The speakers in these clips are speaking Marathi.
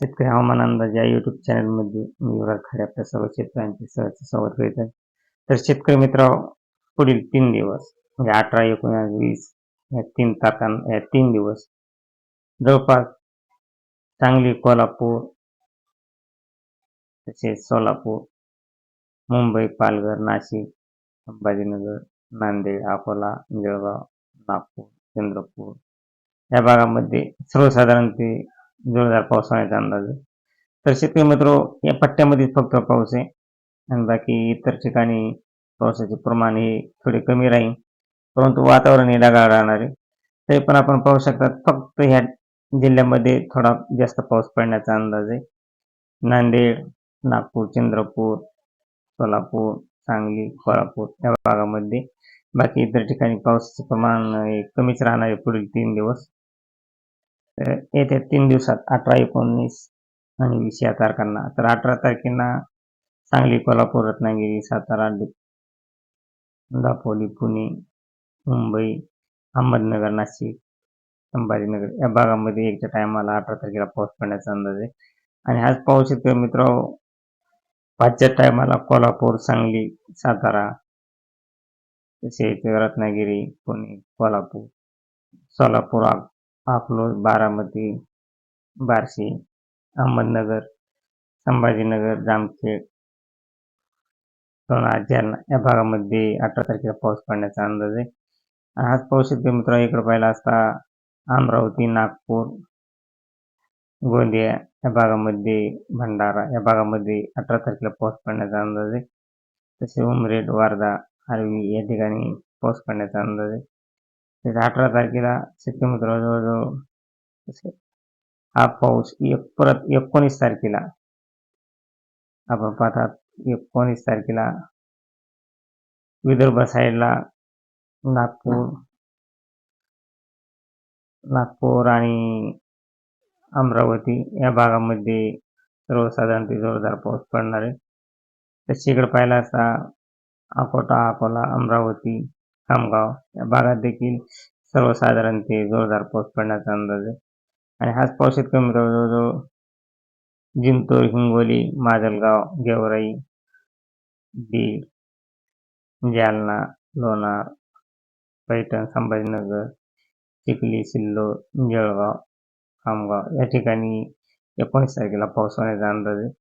शेतकरी हवामान अंदाज या युट्यूब चॅनलमध्ये मी युवराज खरे आपल्या सर्व शेतकऱ्यांचे सहज स्वागत करीत आहे. तर शेतकरी मित्र पुढील तीन दिवस म्हणजे अठरा एकोणीस वीस या तीन तारखां या तीन दिवस जवळपास सांगली कोल्हापूर तसेच सोलापूर मुंबई पालघर नाशिक संभाजीनगर नांदेड अकोला जळगाव नागपूर चंद्रपूर या भागामध्ये सर्वसाधारण ते जोरदार पाऊस होण्याचा अंदाज. आहे तर शेतकरी मित्र या पट्ट्यामध्ये फक्त पाऊस आहे आणि बाकी इतर ठिकाणी पावसाचे प्रमाण हे थोडे कमी राहील. परंतु वातावरण हे ढगाळ राहणार आहे. तरी पण आपण पाहू शकतात फक्त ह्या जिल्ह्यामध्ये थोडा जास्त पाऊस पडण्याचा अंदाज आहे. नांदेड नागपूर चंद्रपूर सोलापूर सांगली कोल्हापूर या भागामध्ये. बाकी इतर ठिकाणी पावसाचं प्रमाण हे कमीच राहणार आहे पुढील तीन दिवस. तर येत्या तीन दिवसात अठरा एकोणीस आणि वीस या तारखांना. तर अठरा तारखेला सांगली कोल्हापूर रत्नागिरी सातारा दापोली पुणे मुंबई अहमदनगर नाशिक संभाजीनगर या भागामध्ये एकच्या टायमाला अठरा तारखेला पाऊस पडण्याचा अंदाज आहे. आणि हाच पाऊस शेतकरी मित्र पाचच्या टायमाला कोल्हापूर सांगली सातारा तसेच रत्नागिरी पुणे कोल्हापूर सोलापूर अकलोज बारामती बार्शी अहमदनगर संभाजीनगर जामखेड लोणार जालना. या भागामध्ये अठरा तारखेला पाऊस पडण्याचा अंदाज आहे. आज हाच पाऊस शेतकरी मित्र इकडे पाहिला असता अमरावती नागपूर गोंदिया या भागामध्ये भंडारा. या भागामध्ये अठरा तारखेला पाऊस पडण्याचा अंदाज आहे. तसे उमरेड वारदा आर्वी या ठिकाणी पाऊस पडण्याचा अंदाज आहे. त्याच्या अठरा तारखेला सप्टेंबर जवळजवळ हा पाऊस एक परत एकोणीस तारखेला आपण पाहतात एकोणीस तारखेला विदर्भ साईडला नागपूर नागपूर आणि अमरावती या भागामध्ये सर्वसाधारणतः जोरदार पाऊस पडणार आहे. तशी इकडे पाहिला असता अकोटा अकोला अमरावती खामगाव. या भागात देखील सर्वसाधारण ते जोरदार पाऊस पडण्याचा अंदाज आहे. आणि हाच पाऊस शेतकरी मित्र जवळजवळ जिंतूर हिंगोली माजलगाव गेवराई बीड जालना लोणार पैठण संभाजीनगर चिखली सिल्लोड जळगाव खामगाव या ठिकाणी एकोणीस तारखेला पाऊस होण्याचा अंदाज आहे.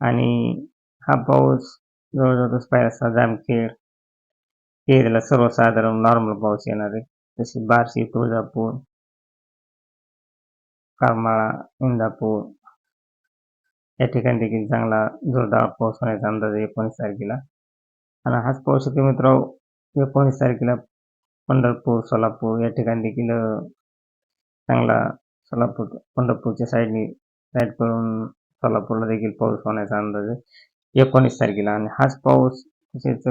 आणि हा पाऊस जवळजवळ पहिला जामखेड केरला सर्वसाधारण नॉर्मल पाऊस येणार आहे जसे बार्शी तुळजापूर करमाळा इंदापूर या ठिकाणी देखील चांगला जोरदार पाऊस होण्याचा अंदाज आहे एकोणीस तारखेला आणि हाच पाऊस शेतकरी मित्र एकोणीस तारखेला पंढरपूर सोलापूर या ठिकाणी देखील चांगला सोलापूर पंढरपूरच्या साईडने साईड करून सोलापूरला देखील पाऊस होण्याचा अंदाज आहे एकोणीस तारखेला आणि हाच पाऊस तसेच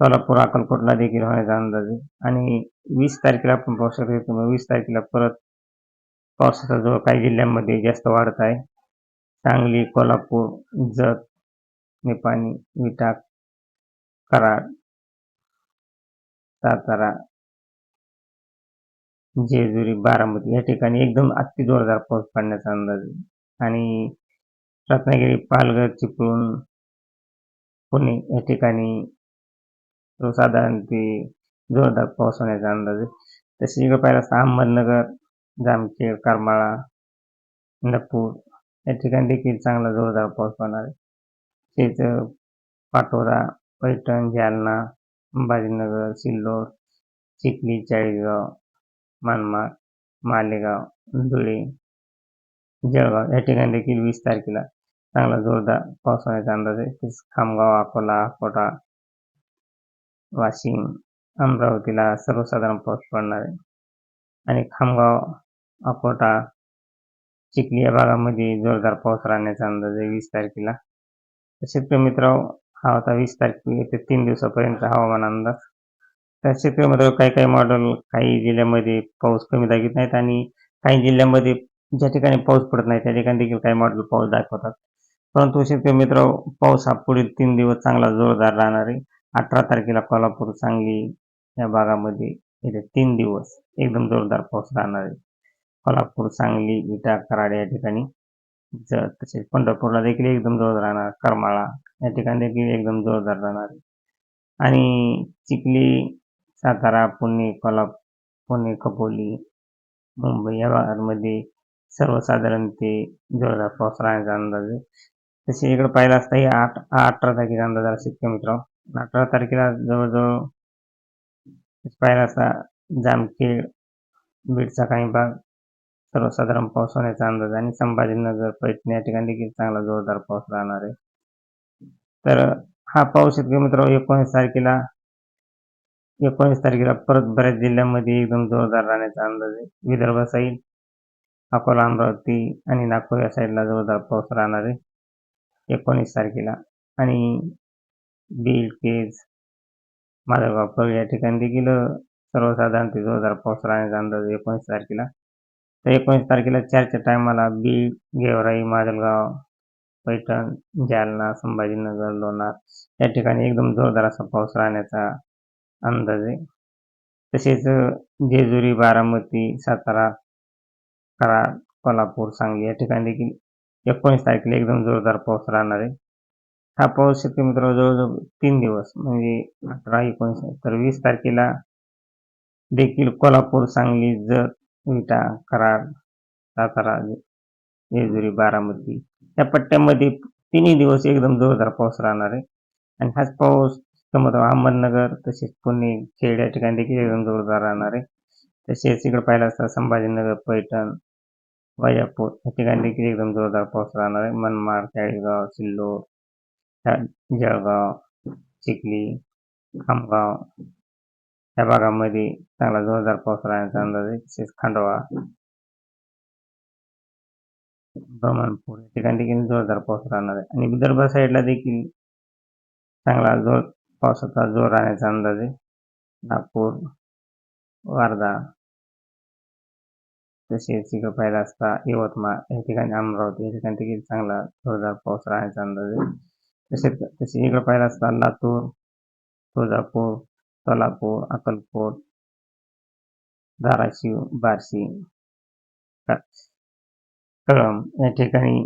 सोलापूर अकलकोटला देखील होण्याचा अंदाज आहे. आणि वीस तारखेला आपण पाहू शकतो वीस तारखेला परत पावसाचा जो काही जिल्ह्यांमध्ये जास्त वाढत आहे. सांगली कोल्हापूर जत निपाणी विटाक कराड सातारा जेजुरी बारामती या ठिकाणी एकदम अति जोरदार पाऊस पडण्याचा अंदाज आहे. आणि रत्नागिरी पालघर चिपळूण पुणे या ठिकाणी साधारण ते जोरदार पाऊस होण्याचा अंदाज आहे. तसे इकडे पाहिलं असता अहमदनगर जामखेड करमाळा नागपूर या ठिकाणी देखील चांगला जोरदार पाऊस पडणार आहे. तेच पाटोदा पैठण जालना अंबाजीनगर सिल्लोड चिखली चाळीसगाव मानमाड मालेगाव धुळे जळगाव या ठिकाणी देखील वीस तारखेला चांगला जोरदार पाऊस होण्याचा अंदाज आहे. तसेच खामगाव अकोला अकोटा वाशिम अमरावतीला सर्वसाधारण पाऊस पडणार आहे. आणि खामगाव अकोटा चिखली या भागामध्ये जोरदार पाऊस राहण्याचा अंदाज आहे वीस तारखेला. शेतकरी मित्र हा होता वीस तारखे ते तीन दिवसापर्यंत हवामान अंदाज. तर शेतकरी मित्र काही काही मॉडेल काही जिल्ह्यामध्ये पाऊस कमी दाखवत नाहीत आणि काही जिल्ह्यामध्ये ज्या ठिकाणी पाऊस पडत नाही त्या ठिकाणी देखील काही मॉडेल पाऊस दाखवतात. परंतु शेतकरी मित्र पाऊस हा पुढील तीन दिवस चांगला जोरदार राहणार आहे. अठरा तारखेला कोल्हापूर सांगली या भागामध्ये येत्या तीन दिवस एकदम जोरदार पाऊस राहणार आहे. कोल्हापूर सांगली विटा कराड या ठिकाणी जर तसेच पंढरपूरला देखील एकदम जोरदार राहणार करमाळा या ठिकाणी देखील एकदम जोरदार राहणार आणि चिखली सातारा पुणे कोल्हापूर पुणे कपोली मुंबई या भागांमध्ये सर्वसाधारण ते जोरदार पाऊस राहण्याचा अंदाज आहे. तसे इकडे पाहिलं असता ही आठ अठरा तारखेचा अंदाज असेल मित्रांनो. अठरा तारखेला जवळजवळ पाहिला असता जामखेड बीडचा काही भाग सर्वसाधारण पाऊस होण्याचा अंदाज आहे आणि संभाजीनगर पैठण या ठिकाणी देखील चांगला जोरदार पाऊस राहणार आहे. तर हा पाऊस शेतकरी मित्र एकोणीस तारखेला एकोणीस तारखेला परत बऱ्याच जिल्ह्यांमध्ये एकदम जोरदार राहण्याचा अंदाज आहे. विदर्भ साईड अकोला अमरावती आणि नागपूर या साईडला जोरदार पाऊस राहणार आहे. एकोणीस तारखेला आणि बीड केज माझा वापर या ठिकाणी देखील सर्वसाधारण ते जोरदार पाऊस राहण्याचा अंदाज एकोणीस तारखेला. तर एकोणीस तारखेला चारच्या टायमाला बीड गेवराई माजलगाव पैठण जालना संभाजीनगर लोणार या ठिकाणी एकदम जोरदार असा पाऊस राहण्याचा अंदाज आहे. तसेच जेजुरी बारामती सातारा कराड कोल्हापूर सांगली या ठिकाणी देखील एकोणीस तारखेला एकदम जोरदार पाऊस राहणार आहे. हा पाऊस शेतकरी मित्र जवळजवळ तीन दिवस. म्हणजे अठरा एकोणीस तर वीस तारखेला देखील कोल्हापूर सांगली जत विटा कराड सातारा जेजुरी बारामती या पट्ट्यामध्ये तिन्ही दिवस एकदम जोरदार पाऊस राहणार आहे. आणि हाच पाऊस समजा अहमदनगर तसेच पुणे खेड या ठिकाणी देखील एकदम जोरदार राहणार आहे. तसेच इकडे पाहिलं असता संभाजीनगर पैठण वैजापूर या ठिकाणी देखील एकदम जोरदार पाऊस राहणार आहे. मनमाड चाळीसगाव सिल्लोड जळगाव चिखली खामगाव या भागामध्ये चांगला जोरदार पाऊस राहण्याचा अंदाज आहे. तसेच खांडवा ब्रह्मणपूर या ठिकाणी देखील जोरदार पाऊस राहणार आहे. आणि विदर्भ साईडला देखील चांगला जोर पावसाचा जोर राहण्याचा अंदाज आहे. नागपूर वर्धा तसेच इकडे पाहिला असता यवतमाळ या ठिकाणी अमरावती या ठिकाणी देखील चांगला जोरदार पाऊस राहण्याचा अंदाज आहे. तसेच तसे इकडं पाहिलं असता. लातूर तुळजापूर सोलापूर अक्कलकोट धाराशिव बार्शी कळम या ठिकाणी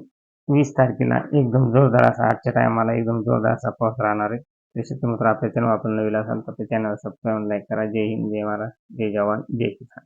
वीस तारखेला एकदम जोरदार असा आजच्या टायमाला एकदम जोरदार असा पाऊस राहणार आहे. तसेच मित्र आपल्या चॅनल आपण नवीन असाल तर चॅनल सबस्क्राईब लाईक करा. जय हिंद जय महाराष्ट्र जय जवान जय किसान.